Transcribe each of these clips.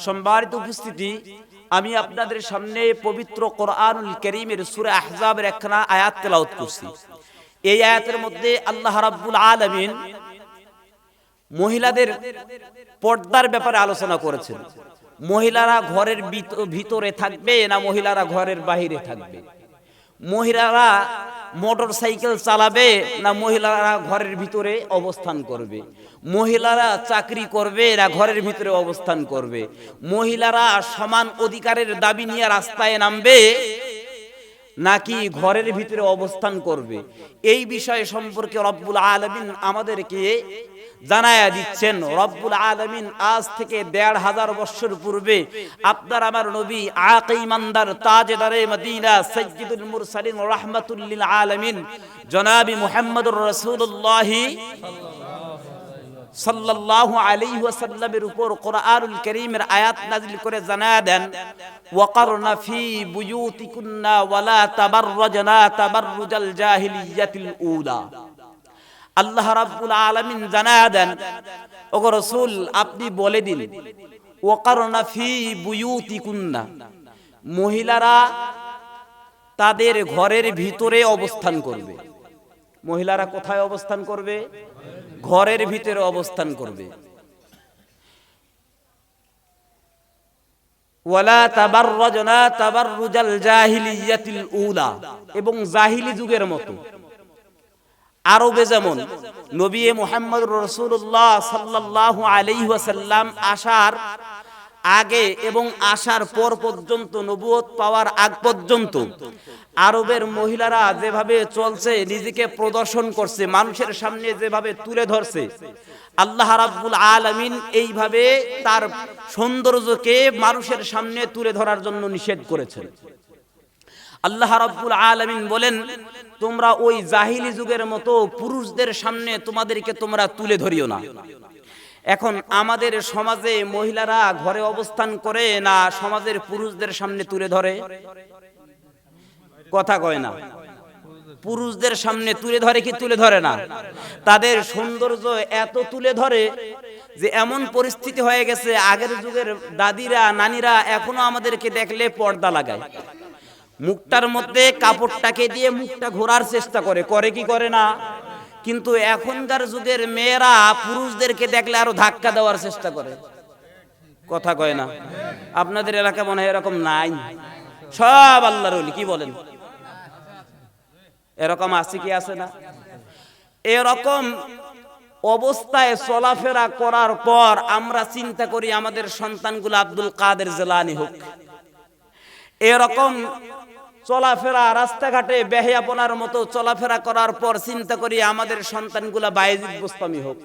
সম্মানিত উপস্থিতি, আমি আপনাদের সামনে পবিত্র কোরআনুল করিমের সুরে আহজাবের একখানা আয়াত তেলাওয়াত করছি। এই আয়াতের মধ্যে আল্লাহ রাব্বুল আলামিন মহিলাদের পর্দার ব্যাপারে আলোচনা করেছেন। মহিলারা ঘরের ভিত- ভিতরে থাকবে না মহিলারা ঘরের বাহিরে থাকবে? মহিলারা মোটর সাইকেল চালাবে না মহিলারা ঘরের ভিতরে অবস্থান করবে? মহিলারা চাকরি করবে না ঘরের ভিতরে অবস্থান করবে। মহিলারা সমান অধিকারের দাবি নিয়ে রাস্তায় নামবে, নাকি ঘরের ভিতরে অবস্থান করবে। এই বিষয় সম্পর্কে রব্বুল আলমিন আমাদেরকে জানায়া দিচ্ছেন। রব্বুল আলমিন আজ থেকে দেড় হাজার বছর পূর্বে আপনার আমার নবী আকে ইমানদার তাজেদারে মদিনা সৈয়দুল মুরসালিন রহমাতুল্লিল আলমিন জনাবি মুহাম্মদুর রসুল্লাহি সাল্লাল্লাহু আলাইহি ওয়াসাল্লামের উপর কোরআনুল কারীমের আয়াত নাযিল করে জানায়া দেন, ওয়াকারনা ফি বুয়ুতিকুন্না ওয়ালা তাবাররাজনা তাবাররুজাল জাহিলিয়াতিল উলা। আল্লাহ রাব্বুল আলামিন জানায়া দেন, ওগো রাসূল, আপনি বলে দিন, ওয়াকারনা ফি বুয়ুতিকুন্না। মহিলারা তাদের ঘরের ভিতরে অবস্থান করবে। মহিলারা কোথায় অবস্থান করবে? ঘরের ভিতরে অবস্থান করবে। ওয়ালা জাহিলিয়াতিল উলা, এবং জাহিলি যুগের মতো। আরবে যেমন নবী মুহাম্মদ রসুল্লাহ সাল্লাল্লাহু আলাইহি আসার আগে এবং আসার পর পর্যন্ত নবুয়ত পাওয়ার আগ পর্যন্ত আরবের মহিলারা যেভাবে চলছে, নিজেকে প্রদর্শন করছে, মানুষের সামনে যেভাবে তুলে ধরছে, আল্লাহ রাব্বুল আলামিন এইভাবে তার সৌন্দর্যকে মানুষের সামনে তুলে ধরার জন্য নিষেধ করেছেন। আল্লাহ রাব্বুল আলামিন বলেন, তোমরা ওই জাহিলি যুগের মতো পুরুষদের সামনে তোমাদেরকে তোমরা তুলে ধরিও না। এখন আমাদের সমাজে মহিলারা ঘরে অবস্থান করে না সমাজের পুরুষদের সামনে তুলে ধরে? কথা কয় না। পুরুষদের সামনে তুলে ধরে কি তুলে ধরে না? তাদের সৌন্দর্য এত তুলে ধরে যে এমন পরিস্থিতি হয়ে গেছে আগের যুগের দাদিরা নানিরা এখনও আমাদেরকে দেখলে পর্দা লাগায়। মুখটার মধ্যে কাপড়টাকে দিয়ে মুখটা ঘোরার চেষ্টা করে করে কি করে না? কিন্তু এখনকার যুগের মেয়েরা পুরুষদেরকে দেখলে আরও ধাক্কা দেওয়ার চেষ্টা করে। কথা কয় না। আপনাদের এলাকা মনে হয় এরকম নাই। সব আল্লাহর কি বলেন? এরকম আছে কি আছে না? এরকম অবস্থায় চলাফেরা করার পর আমরা চিন্তা করি আমাদের সন্তানগুলো আব্দুল কাদের জেলানি হোক। এরকম চলাফেরা, রাস্তাঘাটে বেহিয়াপনার মতো চলাফেরা করার পর চিন্তা করি আমাদের সন্তানগুলা বাইজিদ বুস্তামি হোক।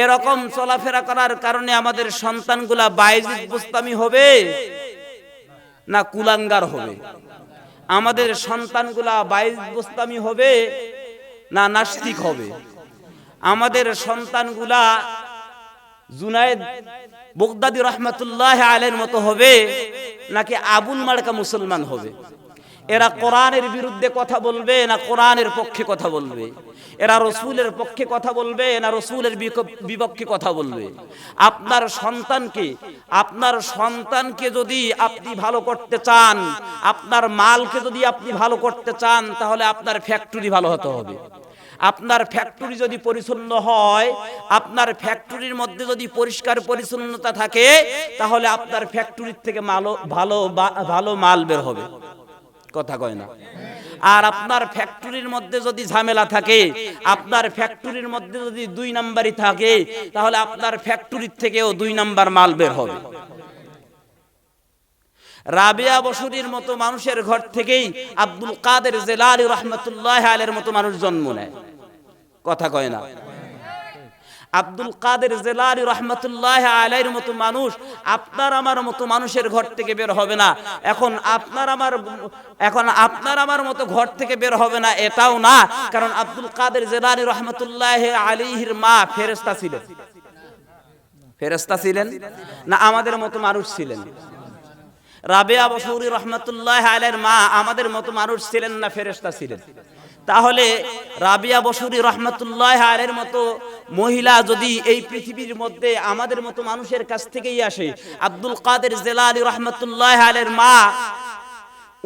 এরকম চলাফেরা করার কারণে আমাদের সন্তানগুলা বাইজিদ বুস্তামি হবে না কুলাঙ্গার হবে? আমাদের সন্তানগুলা বাইজিদ বুস্তামি হবে না নাস্তিক হবে? আমাদের সন্তানগুলা জুনায়েদ বগদাদি রহমতুল্লাহ আলের মতো হবে নাকি আবুল মার্কা মুসলমান হবে? এরা কোরআনের বিরুদ্ধে কথা বলবে, না কোরআনের পক্ষে কথা বলবে? এরা রসুলের পক্ষে কথা বলবে, না রসুলের বিপক্ষে কথা বলবে? আপনার সন্তানকে আপনার সন্তানকে যদি আপনি ভালো করতে চান, আপনার মালকে যদি আপনি ভালো করতে চান, তাহলে আপনার ফ্যাক্টরি ভালো হতে হবে। আপনার ফ্যাক্টরি যদি পরিচ্ছন্ন হয়, আপনার ফ্যাক্টরির মধ্যে যদি পরিষ্কার পরিচ্ছন্নতা থাকে, তাহলে আপনার ফ্যাক্টরির থেকে মালো ভালো ভালো মাল বের হবে। কথা কয় না। আর আপনার ফ্যাক্টরির মধ্যে যদি ঝামেলা থাকে, আপনার ফ্যাক্টরির মধ্যে যদি দুই নাম্বারই থাকে, তাহলে আপনার ফ্যাক্টরির থেকেও দুই নাম্বার মাল বের হবে। রাবিয়া বসুরির মতো মানুষের ঘর থেকেই আব্দুল কাদের জেলালি রহমতুল্লাহ আলের মতো মানুষ জন্ম নেয়। কথা কয় না। আব্দুল কাদের জেলালি রহমতুল্লাহ আলাইর মতো মানুষ আপনার আমার মতো মানুষের ঘর থেকে বের হবে না। এখন আপনার আমার, এখন আপনার আমার মতো ঘর থেকে বের হবে না, এটাও না। কারণ আব্দুল কাদের জেলালি রহমতুল্লাহ আলিহির মা ফেরেস্তা ছিলেন। ফেরেস্তা ছিলেন? না, আমাদের মতো মানুষ ছিলেন। রাবেয়া বসুরি রহমতুল্লাহ আলের মা আমাদের মতো মানুষ ছিলেন না ফেরেস্তা ছিলেন। তাহলে রাবিয়া বসুরি রহমতুল্লাহ আরের মতো মহিলা যদি এই পৃথিবীর মধ্যে আমাদের মতো মানুষের কাছ থেকেই আসে, আব্দুল কাদের জেলা জেলালি রহমতুল্লাহ আলের মা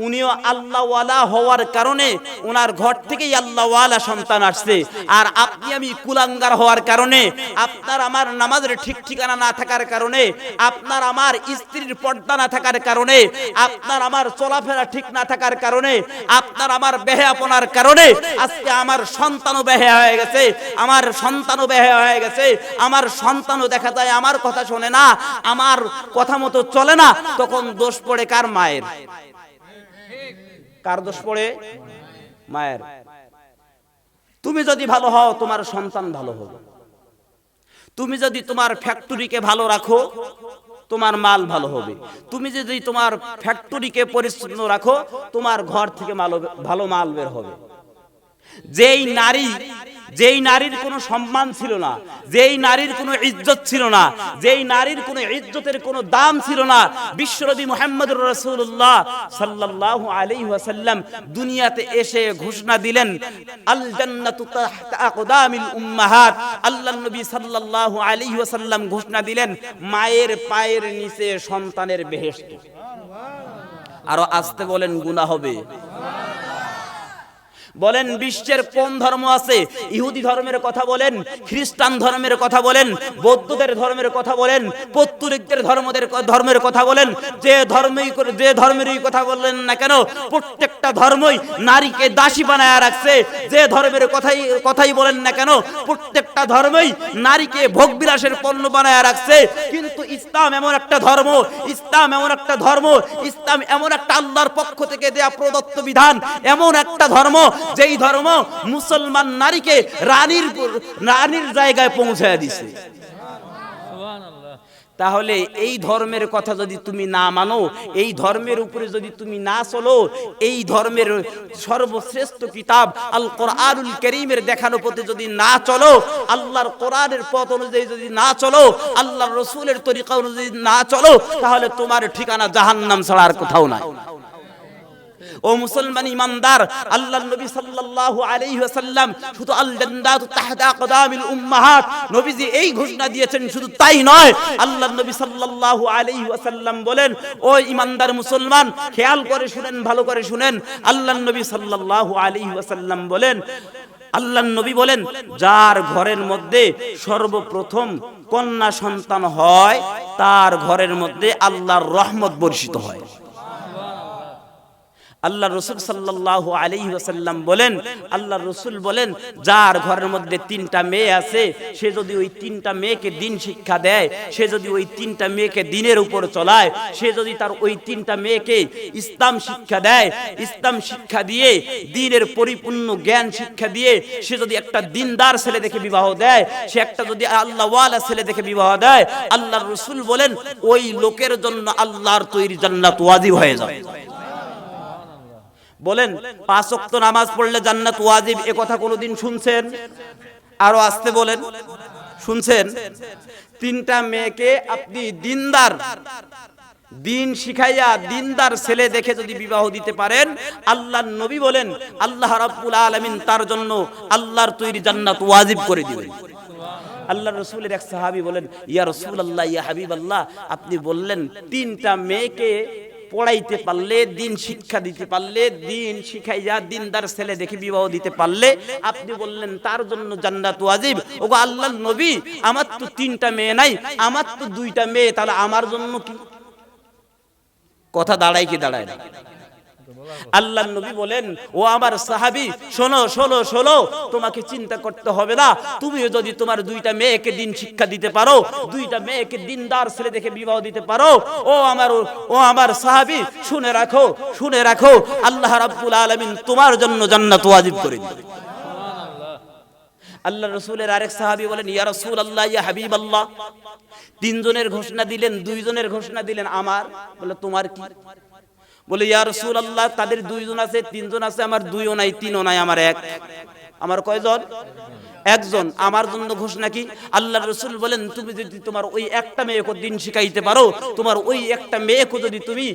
উনিও আল্লাহওয়ালা হওয়ার কারণে ওনার ঘর থেকেই আল্লাহওয়ালা সন্তান আসছে। আর আপনি আমি কুলাঙ্গার হওয়ার কারণে, আপনার আমার নামাজের ঠিক ঠিকানা না থাকার কারণে, আপনার আমার স্ত্রীর পর্দা না থাকার কারণে, আপনার আমার চলাফেরা ঠিক না থাকার কারণে, আপনার আমার বেহেয়াপনার কারণে আজকে আমার সন্তানও বেহে হয়ে গেছে, আমার সন্তানও বেহে হয়ে গেছে, আমার সন্তানও দেখা যায় আমার কথা শোনে না, আমার কথা মতো চলে না, তখন দোষ পড়ে কার মায়ের? কার দোষ পড়ে? মায়ের। তুমি যদি ভালো হও, তোমার সন্তান ভালো হবে। তুমি যদি তোমার ফ্যাক্টরিকে ভালো রাখো, তোমার মাল ভালো হবে। তুমি যদি তোমার ফ্যাক্টরিকে পরিচ্ছন্ন রাখো, তোমার ঘর থেকে মাল ভালো মাল বের হবে। যেই নারী যেই নারীর কোনো সম্মান ছিল না, যেই নারীর কোনো ইজ্জত ছিল না, যেই নারীর কোনো ইজ্জতের কোনো দাম ছিল না, বিশ্বনবী মুহাম্মদুর রসুল্লাহ সাল্লাল্লাহু আলাইহি ওয়াসাল্লাম দুনিয়াতে এসে ঘোষণা দিলেন আল আল্লাহর নবী সাল্লাল্লাহু আলাইহি ওয়াসাল্লাম ঘোষণা দিলেন, মায়ের পায়ের নিচে সন্তানের বেহেশত। আরও আসতে বলেন, গুনাহ হবে। বলেন, বিশ্বের কোন ধর্ম আছে? ইহুদি ধর্মের কথা বলেন, খ্রিস্টান ধর্মের কথা বলেন, বৌদ্ধদের ধর্মের কথা বলেন পত্তুলিকদের ধর্মদের ধর্মের কথা বলেন, যে ধর্মই যে ধর্মেরই কথা বললেন না কেন প্রত্যেকটা ধর্মই নারীকে দাসী বানায় রাখছে। যে ধর্মের কথাই কথাই বলেন না কেন, প্রত্যেকটা ধর্মই নারীকে ভোগ বিলাসের পণ্য বানায় রাখছে। কিন্তু ইসলাম এমন একটা ধর্ম, ইসলাম এমন একটা ধর্ম, ইসলাম এমন একটা আল্লাহর পক্ষ থেকে দেয়া প্রদত্ত বিধান, এমন একটা ধর্ম, যেই ধর্ম মুসলমান নারীকে রানীর রানীর জায়গায় পৌঁছায় দিছে। তাহলে এই ধর্মের কথা যদি তুমি না মানো, এই ধর্মের উপরে যদি তুমি না চলো, এই ধর্মের সর্বশ্রেষ্ঠ কিতাব আল কোরআনুল করিমের দেখানো পথে যদি না চলো, আল্লাহর কোরআনের পথ অনুযায়ী যদি না চলো, আল্লাহর রসুলের তরিকা অনুযায়ী না চলো, তাহলে তোমার ঠিকানা জাহান্নাম ছাড়া আর কোথাও নাই। ও মুসলমান ইমানদার আল্লাহ নবী সাল্লাল্লাহু আলাইহি ওয়াসাল্লাম শুধু আল জান্নাতু তাহতা আকদামিল উম্মাহাত, নবীজি এই ঘোষণা দিয়েছেন শুধু তাই নয় আল্লাহ নবী সাল্লাল্লাহু আলাইহি ওয়াসাল্লাম বলেন, ও ইমানদার মুসলমান, খেয়াল করে শুনেন, ভালো করে শুনেন। আল্লাহ নবী সাল্লাল্লাহু আলাইহি ওয়াসাল্লাম বলেন আল্লাহ নবী বলেন, যার ঘরের মধ্যে সর্বপ্রথম কন্যা সন্তান হয়, তার ঘরের মধ্যে আল্লাহর রহমত বর্ষিত হয়। আল্লাহ রসুল সাল্লাল্লাহু আলাইহি ওয়াসাল্লাম বলেন, আল্লাহ রসুল বলেন, যার ঘরের মধ্যে তিনটা মেয়ে আছে, সে যদি ওই তিনটা মেয়েকে দিন শিক্ষা দেয়, সে যদি ওই তিনটা মেয়েকে দিনের উপর চলায়, সে যদি তার ওই তিনটা মেয়েকে ইসলাম শিক্ষা দেয়, ইসলাম শিক্ষা দিয়ে, দিনের পরিপূর্ণ জ্ঞান শিক্ষা দিয়ে, সে যদি একটা দিনদার ছেলে দেখে বিবাহ দেয়, সে একটা যদি আল্লাহওয়ালা ছেলে দেখে বিবাহ দেয়, আল্লাহ রসুল বলেন, ওই লোকের জন্য আল্লাহর তৈরি জান্নাত ওয়াজিব হয়ে যাবে। বলেন, পাঁচ নামাজ পড়লে জান্নাত ওয়াজিব, এ কথা কোনোদিন শুনছেন? আরও আসতে বলেন, শুনছেন? তিনটা মেয়েকে আপনি দিনদার, দিন শিখাইয়া দিনদার ছেলে দেখে যদি বিবাহ দিতে পারেন আল্লাহ নবী বলেন, আল্লাহ রাব্বুল আলামিন তার জন্য আল্লাহর তৈরি জান্নাত ওয়াজিব করে দিবেন। আল্লাহ রসুলের এক সাহাবি বলেন, ইয়া রসুল আল্লাহ ইয়া হাবিব আল্লাহ আপনি বললেন, তিনটা মেয়েকে পড়াইতে পারলে, দিন শিক্ষা দিতে পারলে, দিন শিখাইয়া দিনদার ছেলে দেখে বিবাহ দিতে পারলে, আপনি বললেন, তার জন্য জান্নাত ওয়াজিব? ওগো আল্লাহ নবী, আমার তো তিনটা মেয়ে নাই, আমার তো দুইটা মেয়ে, তাহলে আমার জন্য কি? কথা দাঁড়ায় কি দাঁড়ায় না? আল্লাহ নবী বলেন, ও আমার সাহাবি, শোনো শোনো শোনো, তোমাকে চিন্তা করতে হবে না। তুমিও যদি তোমার দুইটা মেয়েকে দিন শিক্ষা দিতে পারো, দুইটা মেয়েকে দিনদার ছেলে দেখে বিবাহ দিতে পারো, ও আমার ও আমার সাহাবি, শুনে রাখো শুনে রাখো, আল্লাহ রাব্বুল আলামিন তোমার জন্য জান্নাত ওয়াজিব করে দিবে। আল্লাহ রসুলের আরেক সাহাবি বলেন, ইয়া রসুল আল্লাহ ইয়া হাবিব আল্লাহ তিনজনের ঘোষণা দিলেন, দুইজনের ঘোষণা দিলেন, আমার। বলে, তোমার কি? বলে, ইয়া রসুল আল্লাহ তাদের দুইজন আছে, তিনজন আছে, আমার দুইও নাই, তিনও নাই, আমার এক। আমার কয়জন? একজন। আমার জন্য ঘোষণা কি? আল্লাহ রসুল বলেন, তুমি যদি তোমার ওই একটা মেয়েকে দিন শিখাইতে পারো, তোমার ওই একটা মেয়েকে যদি তুমি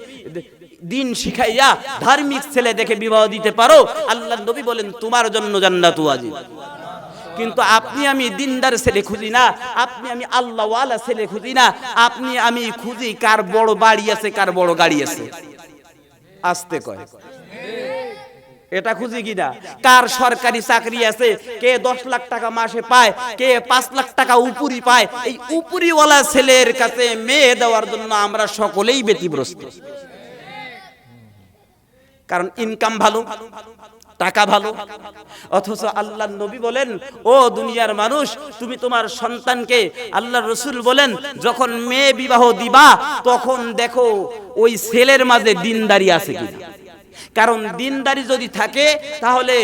দিন শিখাইয়া ধার্মিক ছেলে দেখে বিবাহ দিতে পারো আল্লাহ নবী বলেন, তোমার জন্য জান্নাত ওয়াজিব কিন্তু আপনি আমি দিনদার ছেলে খুঁজি না, আপনি আমি আল্লাহওয়ালা ছেলে খুঁজি না, আপনি আমি খুঁজি কার বড় বাড়ি আছে, কার বড় গাড়ি আছে। আসতে কয়। এটা খুঁজি কিনা কার সরকারি চাকরি আছে, কে দশ লাখ টাকা মাসে পায়, কে পাঁচ লাখ টাকা উপরি পায়, এই উপরিওয়ালা ছেলের কাছে মেয়ে দেওয়ার জন্য আমরা সকলেই ব্যতিগ্রস্ত কারণ ইনকাম ভালো টাকা ভালো। অথচ আল্লাহ নবী বলেন, ও দুনিয়ার মানুষ, তুমি তোমার সন্তানকে আল্লাহ রসুল বলেন, যখন মেয়ে বিবাহ দিবা, তখন দেখো ওই ছেলের মাঝে দিনদারি আছে কিনা? কারণ দিনদারি যদি থাকে, তাহলে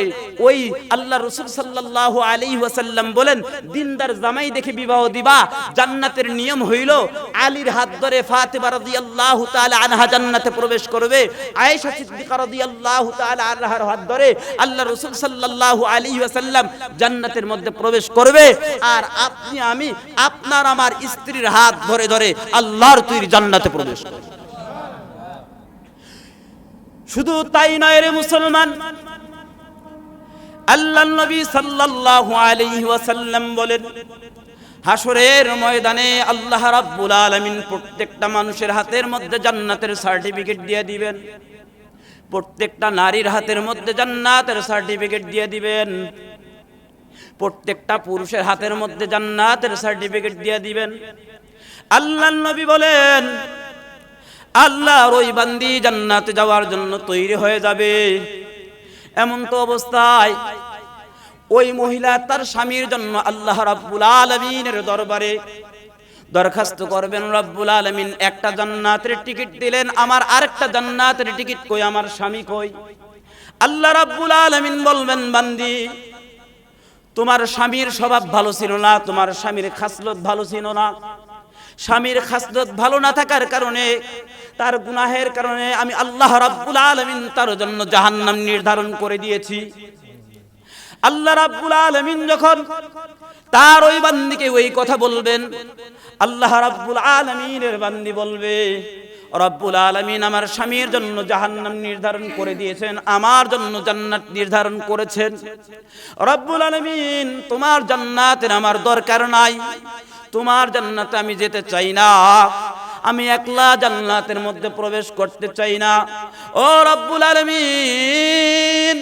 ওই আল্লাহ রসুল সাল্লাহ আলী ওয়াসাল্লাম বলেন, দিনদার জামাই দেখে বিবাহ দিবা, জান্নাতের নিয়ম হইল, আলীর হাত ধরে রাদিয়াল্লাহু তাআলা আনহা জান্নাতে প্রবেশ করবে, আয়েশা তাআলা আনহার হাত ধরে আল্লাহ রসুল সাল্লাল্লাহু আলাইহি ওয়াসাল্লাম জান্নাতের মধ্যে প্রবেশ করবে, আর আপনি, আমি, আপনার আমার স্ত্রীর হাত ধরে ধরে আল্লাহর তুই জান্নাতে প্রবেশ করব। শুধু তাই নয় রে মুসলমান। আল্লাহ নবী সাল্লাল্লাহু আলাইহি ওয়াসাল্লাম বলেন হাসরের ময়দানে আল্লাহ রাব্বুল আলামিন প্রত্যেকটা মানুষের হাতের মধ্যে জান্নাতের সার্টিফিকেট দিয়ে দিবেন। প্রত্যেকটা নারীর হাতের মধ্যে জান্নাতের সার্টিফিকেট দিয়ে দিবেন। প্রত্যেকটা পুরুষের হাতের মধ্যে জান্নাতের সার্টিফিকেট দিয়ে দিবেন। আল্লাহ নবী বলেন আল্লাহর ওই বান্দি জান্নাতে যাওয়ার জন্য তৈরি হয়ে যাবে। এমন তো অবস্থায় ওই মহিলা তার স্বামীর জন্য আল্লাহ রাব্বুল আলামিনের দরবারে দরখাস্ত করবেন, রব্বুল আলামিন, একটা জান্নাতের টিকিট দিলেন, আমার আরেকটা জান্নাতের টিকিট কই, আমার স্বামী কই? আল্লাহ রাব্বুল আলামিন বলবেন, বান্দি, তোমার স্বামীর স্বভাব ভালো ছিল না, তোমার স্বামীর খাসলত ভালো ছিল না। স্বামীর খাসলত ভালো না থাকার কারণে তার গুনাহের কারণে আমি আল্লাহ রাব্বুল আলামিন তার জন্য জাহান্নাম নির্ধারণ করে দিয়েছি। আল্লাহ রাব্বুল আলামিন যখন তার ওই বান্দিকে ওই কথা বলবেন, আল্লাহ রাব্বুল আলামিনের বান্দি বলবে, রব্বুল আলামিন আমার স্বামীর জন্য জাহান্নাম নির্ধারণ করে দিয়েছেন, আমার জন্য জান্নাত নির্ধারণ করেছেন। রব্বুল আলামিন, তোমার জান্নাতের আমার দরকার নাই, তোমার জান্নাতে আমি যেতে চাই না। আমি একলা জান্নাতের মধ্যে প্রবেশ করতে চাই না। ও রব্বুল আলমিন,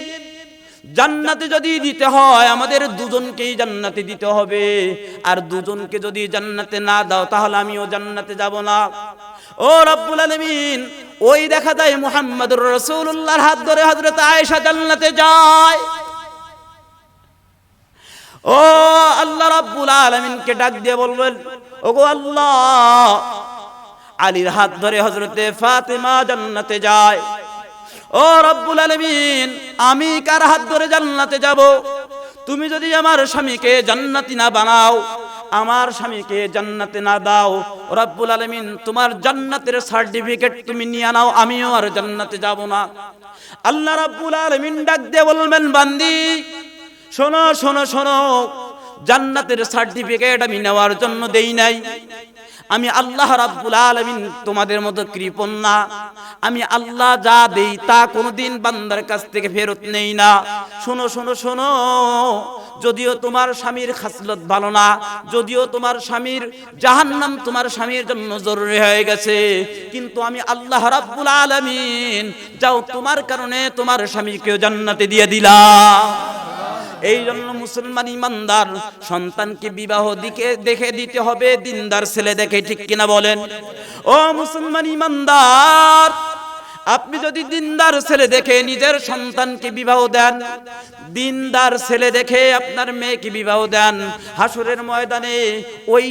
জান্নাতে যদি দিতে হয়, আমাদের দুজনকেই জান্নাতে দিতে হবে। আর দুজনকে যদি জান্নাতে না দাও, তাহলে আমিও জান্নাতে যাব না। ও রব্বুল আলামিন, ওই দেখা যায় মুহাম্মদুর রাসূলুল্লাহর হাত ধরে হযরত আয়েশা জান্নাতে যায়। ও আল্লাহ রাব্বুল আলামিনকে ডাক দিয়ে বলবেন, ওগো আল্লাহ আলীর হাত ধরে হজরতে ফাতেমা জান্নাতে যায়। ও রব্বুল আলামিন, আমি কার হাত ধরে জান্নাতে যাব? তুমি যদি আমার স্বামীকে জান্নাতি না বানাও, আমার স্বামীকে জান্নাতে না দাও, রব্বুল আলামিন, তোমার জান্নাতের সার্টিফিকেট তুমি নিয়ে নাও, আমিও আর জান্নাতে যাব না। আল্লাহ রাব্বুল আলামিন ডাক দিয়ে বলবেন, বান্দি, শোনো শোনো শোনো, জান্নাতের সার্টিফিকেট আমি নেওয়ার জন্য দেই নাই। আমি আল্লাহ রাব্বুল আলামিন তোমাদের মতো কৃপণ না। আমি আল্লাহ যা দেই তা কোনোদিন বান্দার কাছ থেকে ফেরত নেই না। শোনো শোনো শোনো, যদিও তোমার স্বামীর খাসলত ভালো না, যদিও তোমার স্বামীর জাহান্নাম তোমার স্বামীর জন্য জরুরি হয়ে গেছে, কিন্তু আমি আল্লাহ রাব্বুল আলামিন যাও তোমার কারণে তোমার স্বামীকেও জান্নাতে দিয়ে দিলাম। এই জন্য মুসলমান ইমানদার, সন্তানকে বিবাহ দিকে দেখে দিতে হবে, দিনদার ছেলে দেখে, ঠিক কিনা বলেন? ও মুসলমান ইমানদার, আপনি যদি দিনদার ছেলে দেখে নিজের সন্তানকে বিবাহ দেন, দিনদার ছেলে দেখে আপনার মেয়েকে বিবাহ দেন, হাসুরের ময়দানে ওই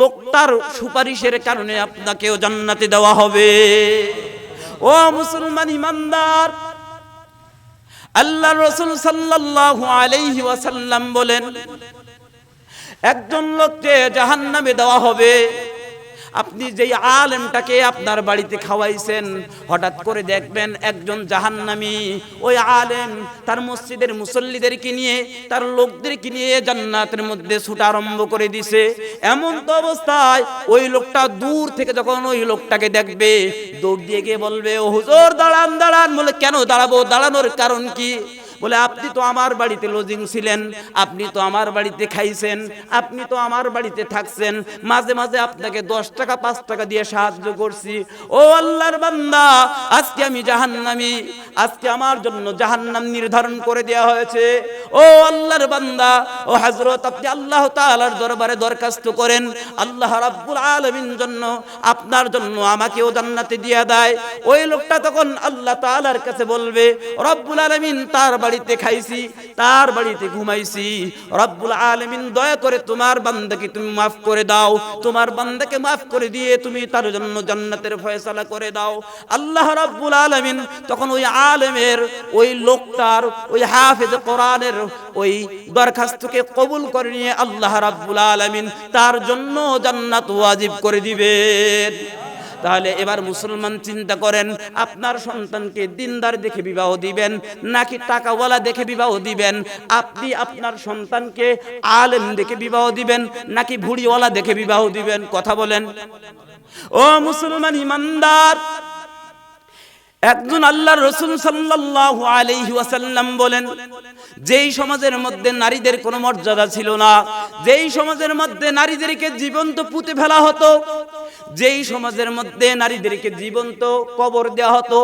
লোকটার সুপারিশের কারণে আপনাকেও জান্নাতে দেওয়া হবে। ও মুসলমান ইমানদার আল্লাহ রসুল সাল্লাল্লাহু আলাইহি ওয়াসাল্লাম বলেন একজন লোককে জাহান্নামে দেওয়া হবে। আপনি যেই আলেমটাকে আপনার বাড়িতে খাওয়াইছেন, হঠাৎ করে দেখবেন একজন জাহান্নামী, ওই আলেম তার মসজিদের মুসল্লিদেরকে নিয়ে, তার লোকদেরকে নিয়ে জান্নাতের মধ্যে ছুটা আরম্ভ করে দিছে। এমন তো অবস্থায় ওই লোকটা দূর থেকে যখন ওই লোকটাকে দেখবে, দৌড় দিয়ে গিয়ে বলবে, ও হুজুর, দাঁড়ান দাঁড়ান। বলে, কেন দাঁড়াবো? দাঁড়ানোর কারণ কি? বলে, আপনি তো আমার বাড়িতে লজিং ছিলেন, আপনি তো আমার বাড়িতে খাইছেন, আপনি তো আমার বাড়িতে থাকছেন, মাঝে মাঝে আপনাকে দশ টাকা, পাঁচ টাকা দিয়ে সাহায্য করছি। ও আল্লাহর বান্দা, আজকে আমি জাহান্নামি আজকে আমার জন্য জাহান্নাম নির্ধারণ করে দেওয়া হয়েছে। ও আল্লাহর বান্দা, ও হযরত, আপনি আল্লাহ তাআলার দরবারে দরখাস্ত করেন। আল্লাহ রাব্বুল আলামিন জন্য, আপনার জন্য আমাকেও জান্নাতে দিয়ে দেয়। ওই লোকটা তখন আল্লাহ তাআলার কাছে বলবে, রব্বুল আলামিন, তার বাড়িতে খাইছি, তার বাড়িতে ঘুমাইছি। রব্বুল আলামিন, দয়া করে তোমার বান্দাকে তুমি মাফ করে দাও। তোমার বান্দাকে মাফ করে দিয়ে তুমি তার জন্য জান্নাতের ফয়সালা করে দাও। আল্লাহ রাব্বুল আলামিন তখন ওই আলেমের ওই লোকটার, ওই হাফেজ কোরআনের ওই দরখাস্তকে কবুল করে নিয়ে আল্লাহ রাব্বুল আলামিন তার জন্য জান্নাত ওয়াজিব করে দিবেন। তাহলে এবার মুসলমান চিন্তা করেন, আপনার সন্তানকে দিনদার দেখে বিবাহ দিবেন, নাকি টাকাওয়ালা দেখে বিবাহ দিবেন? আপনি আপনার সন্তানকে আলেম দেখে বিবাহ দিবেন, নাকি ভুড়িওয়ালা দেখে বিবাহ দিবেন? কথা বলেন। ও মুসলমান ইমানদার একজন আল্লাহর রসুল সাল্লাল্লাহু আলাইহি ওয়াসাল্লাম বলেন, যেই সমাজের মধ্যে নারীদের কোনো মর্যাদা ছিল না, যেই সমাজের মধ্যে নারীদেরকে জীবন্ত পুঁতে ফেলা হতো, যেই সমাজের মধ্যে নারীদেরকে জীবন্ত কবর দেওয়া হতো,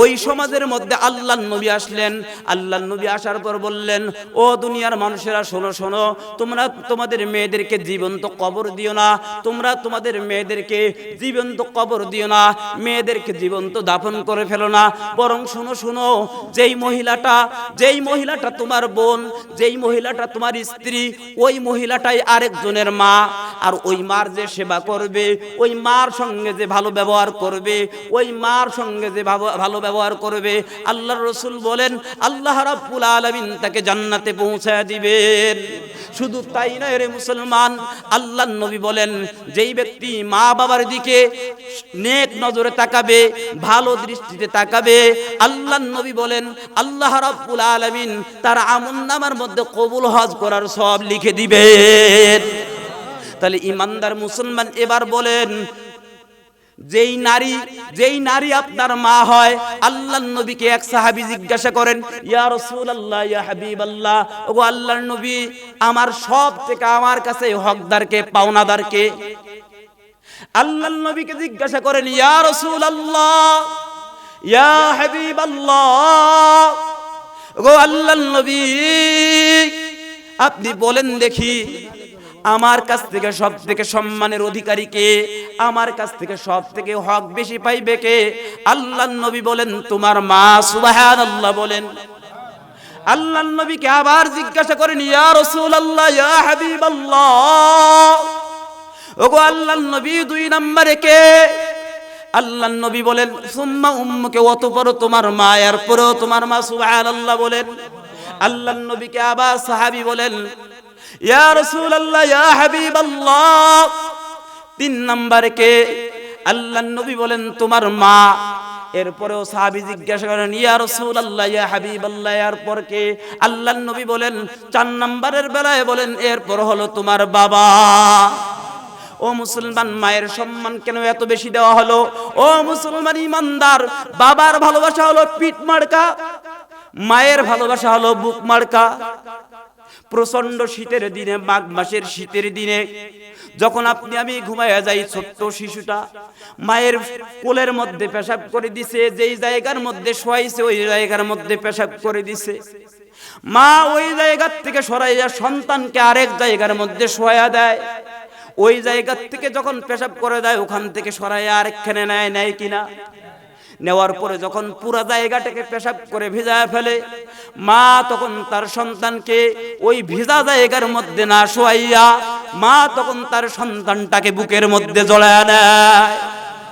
ওই সমাজের মধ্যে আল্লাহ নবী আসলেন। আল্লাহ নবী আসার পর বললেন, ও দুনিয়ার মানুষেরা, শোনো শোনো, তোমরা তোমাদের মেয়েদেরকে জীবন্ত কবর দিও না, তোমরা তোমাদের মেয়েদেরকে জীবন্ত কবর দিও না, মেয়েদেরকে জীবন্ত দাফন করে ফেলো না। বরং শোনো শোনো, যেই মহিলাটা যেই মহিলাটা তোমার বোন, যেই মহিলাটা তোমার স্ত্রী, ওই মহিলাটাই আরেকজনের মা। আর ওই মার যে সেবা করবে, ওই মার সঙ্গে যে ভালো ব্যবহার করবে, ওই মার সঙ্গে যে ভালো- ব্যবহার করবে আল্লাহ রসুল বলেন, আল্লাহ রাব্বুল আলামিন তাকে জান্নাতে পৌঁছায় দিবেন। শুধু তাই নয় রে মুসলমান, আল্লাহ নবী বলেন, যেই ব্যক্তি মা বাবার দিকে নেক নজরে তাকাবে, ভালো দৃষ্টিতে তাকাবে, আল্লাহ নবী বলেন, আল্লাহ রাব্বুল আলামিন তার আমল নামার মধ্যে কবুল হজ করার সব লিখে দিবেন। তাহলে ইমানদার মুসলমান এবার বলেন যেই নারী যেই নারী আপনার মা হয়, আল্লাহ নবীকে এক সাহাবী জিজ্ঞাসা করেন, ইয়া রাসূলুল্লাহ, ইয়া হাবিবাল্লাহ, ওগো আল্লাহর নবী, আমার সব থেকে আমার কাছে হকদারকে, পাওনাদারকে? আল্লাহর নবীকে জিজ্ঞাসা করেন, ইয়া রাসূলুল্লাহ, ইয়া হাবিবাল্লাহ, ওগো আল্লাহর নবী, আপনি বলেন দেখি আমার কাছ থেকে সব থেকে সম্মানের অধিকারী কে? আমার কাছ থেকে সব থেকে হক বেশি পাইবে কে? আল্লাহ নবী বলেন, তোমার মা সুবাহান আল্লাহ বলেন। আল্লাহ নবীকে আবার জিজ্ঞাসা করেন, ইয়া রসুল রাসূলুল্লাহ, ইয়া হাবিবাল্লাহ। ওগো আল্লাহ নবী দুই নম্বরে কে? আল্লাহ নবী বলেন, সুম্মা উম্মুকে অতপর তোমার মা, এরপরেও তোমার মা সুবহানাল্লাহ বলেন। আল্লাহ নবীকে আবার সাহাবী বলেন ইয়া রাসূলুল্লাহ, ইয়া হাবিবাল্লাহ। তিন নম্বরে কে? আল্লাহ নবী বলেন, তোমার মা। এরপরেও সাহাবী জিজ্ঞাসা করেন, ইয়া রাসূলুল্লাহ, ইয়া হাবিবাল্লাহ। এরপর কে? আল্লাহ নবী বলেন, চার নম্বরের বেলায় বলেন, এরপর হলো তোমার বাবা। ও মুসলমান, মায়ের সম্মান কেন এত বেশি দেওয়া হলো? ও মুসলমান ইমানদার, বাবার ভালোবাসা হলো পিঠ মার্কা, মায়ের ভালোবাসা হলো বুক মার্কা। প্রচণ্ড শীতের দিনে, মাঘ মাসের শীতের দিনে, যখন আপনি, আমি ঘুমাইয়া যাই ছোট্ট শিশুটা, মায়ের কোলের মধ্যে পেশাব করে দিছে, যেই জায়গার মধ্যে শোয়াইছে, ওই জায়গার মধ্যে পেশাব করে দিছে। মা ওই জায়গার থেকে সরাইয়া সন্তানকে আরেক জায়গার মধ্যে শোয়া দেয়। ওই জায়গার থেকে যখন পেশাব করে দেয়, ওখান থেকে সরাইয়া আরেকখানে নেয় নেয় কিনা? নেওয়ার পরে যখন পুরা জায়গাটাকে পেশাব করে ভিজায় ফেলে, মা তখন তার সন্তানকে ওই ভিজা জায়গার মধ্যে না শোয়াইয়া, মা তখন তার সন্তানটাকে বুকের মধ্যে জড়ায় নেয়